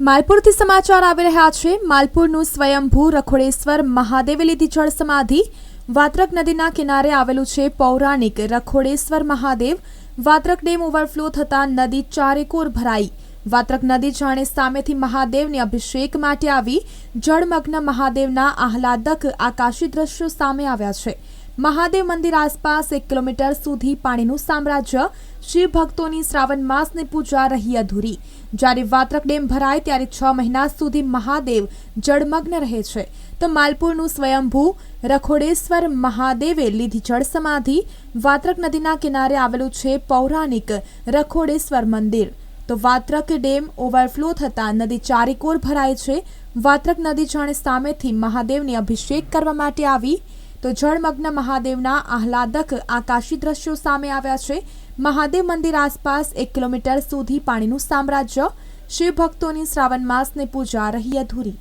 માલપુરથી સમાચાર આવી રહ્યા છે. માલપુરનું સ્વયંભૂ રખોડેશ્વર મહાદેવે લીધી જળ સમાધિ. વાત્રક નદીના કિનારે આવેલું છે પૌરાણિક રખોડેશ્વર મહાદેવ. વાત્રક ડેમ ઓવરફ્લો થતાં નદી ચારેકોર ભરાઈ. વાત્રક નદી જાણે સામેથી મહાદેવને અભિષેક માટે આવી. જળમગ્ન મહાદેવના આહલાદક આકાશી દ્રશ્યો સામે આવ્યા છે. મહાદેવ મંદિર આસપાસ એક કિલોમીટર સુધી પાણીનું સામ્રાજ્ય શિવ ભક્તોની શ્રાવણ માસની પૂજા રહી અધૂરી. જ્યારે વાત્રક ડેમ ભરાય ત્યારે છ મહિના સુધી મહાદેવ જળમગ્ન રહે છે. તો માલપુરનું સ્વયંભૂ રખોડેશ્વર મહાદેવે લીધી જળ સમાધિ વાત્રક નદીના કિનારે આવેલું છે પૌરાણિક રખોડેશ્વર મંદિર. તો વાત્રક ડેમ ઓવરફ્લો થતાં નદી ચારેકોર ભરાય છે. વાત્રક નદી જાણે સામેથી મહાદેવને અભિષેક કરવા માટે આવી તો જળમગ્ન મહાદેવના આહલાદક આકાશી દ્રશ્યો સામે આવ્યા છે. મહાદેવ મંદિર આસપાસ એક કિલોમીટર સુધી પાણીનું સામ્રાજ્ય. શિવ ભક્તોની શ્રાવણ માસની પૂજા રહી અધૂરી.